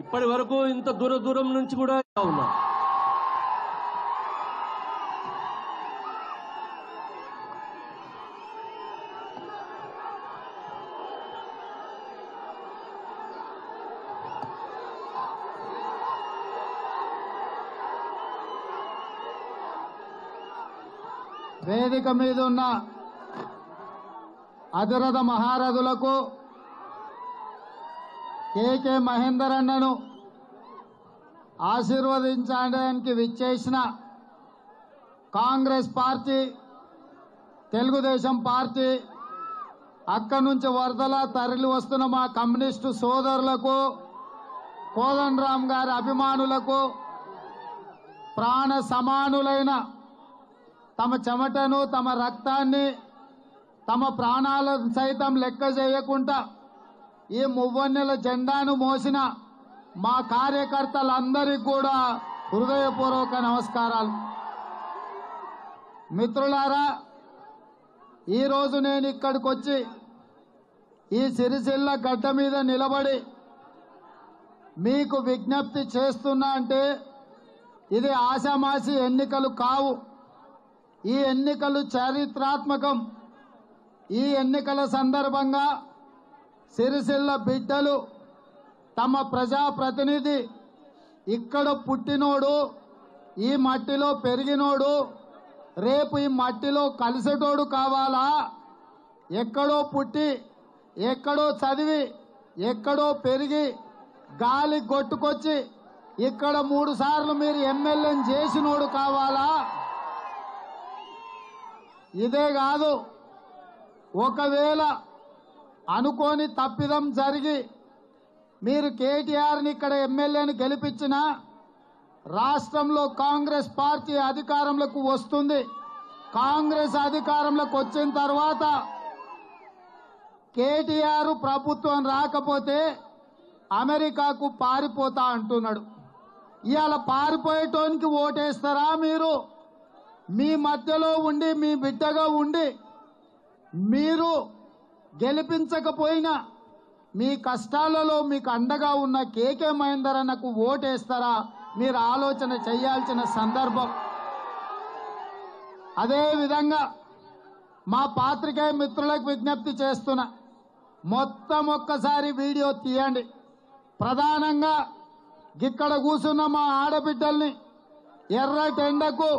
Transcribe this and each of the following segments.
ఇప్పటి వరకు ఇంత దూర దూరం నుంచి కూడా ఉన్నా వేదిక మీద ఉన్న అధిరథ మహారథులకు కేకే మహేందర్ అన్నను ఆశీర్వదించడానికి విచ్చేసిన కాంగ్రెస్ పార్టీ తెలుగుదేశం పార్టీ అక్కడి నుంచి వరదలా తరలి వస్తున్న మా కమ్యూనిస్టు సోదరులకు కోదండరామ్ గారి అభిమానులకు ప్రాణ సమానులైన తమ చెమటను తమ రక్తాన్ని తమ ప్రాణాలను సైతం లెక్క చేయకుండా ఈ మువ్వన్నెల జెండాను మోసిన మా కార్యకర్తలందరికీ కూడా హృదయపూర్వక నమస్కారాలు. మిత్రులారా ఈరోజు నేను ఇక్కడికి వచ్చి ఈ సిరిసిల్ల గడ్డ మీద నిలబడి మీకు విజ్ఞప్తి చేస్తున్నా అంటే ఇది ఆషామాషి ఎన్నికలు కావు. ఈ ఎన్నికలు చారిత్రాత్మకం. ఈ ఎన్నికల సందర్భంగా సిరిసిల్ల బిడ్డలు తమ ప్రజాప్రతినిధి ఇక్కడ పుట్టినోడు ఈ మట్టిలో పెరిగినోడు రేపు ఈ మట్టిలో కలిసేటోడు కావాలా? ఎక్కడో పుట్టి ఎక్కడో చదివి ఎక్కడో పెరిగి గాలి కొట్టుకొచ్చి ఇక్కడ మూడు సార్లు మీరు ఎమ్మెల్యేని చేసినోడు కావాలా? ఇదే కాదు. ఒకవేళ అనుకోని తప్పిదం జరిగి మీరు కేటీఆర్ని ఇక్కడ ఎమ్మెల్యేని గెలిపించిన రాష్ట్రంలో కాంగ్రెస్ పార్టీ అధికారంలోకి వస్తుంది. కాంగ్రెస్ అధికారంలోకి వచ్చిన తర్వాత కేటీఆర్ ప్రభుత్వం రాకపోతే అమెరికాకు పారిపోతా అంటున్నాడు. ఇవాళ పారిపోయేటోనికి ఓటేస్తారా మీరు? మీ మధ్యలో ఉండి మీ బిడ్డగా ఉండి మీరు గెలిపించకపోయినా మీ కష్టాలలో మీకు అండగా ఉన్న కేకే మహేందర్ అన్నకు ఓటేస్తారా? మీరు ఆలోచన చేయాల్సిన సందర్భం. అదేవిధంగా మా పాత్రికేయ మిత్రులకు విజ్ఞప్తి చేస్తున్నా మొత్తం ఒక్కసారి వీడియో తీయండి. ప్రధానంగా ఇక్కడ కూర్చున్న మా ఆడబిడ్డల్ని ఎర్రటెండకు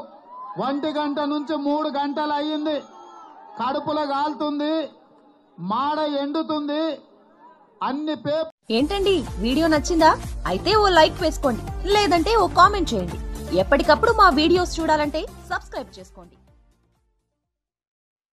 ఒంటి గంట నుంచి మూడు గంటలు అయ్యింది. కడుపులో కాలుతుంది మాడ ఎండుతుంది అన్ని పేపర్ ఏంటండి వీడియో నచ్చిందా? అయితే ఓ లైక్ వేసుకోండి లేదంటే ఓ కామెంట్ చేయండి. ఎప్పటికప్పుడు మా వీడియోస్ చూడాలంటే సబ్స్క్రైబ్ చేసుకోండి.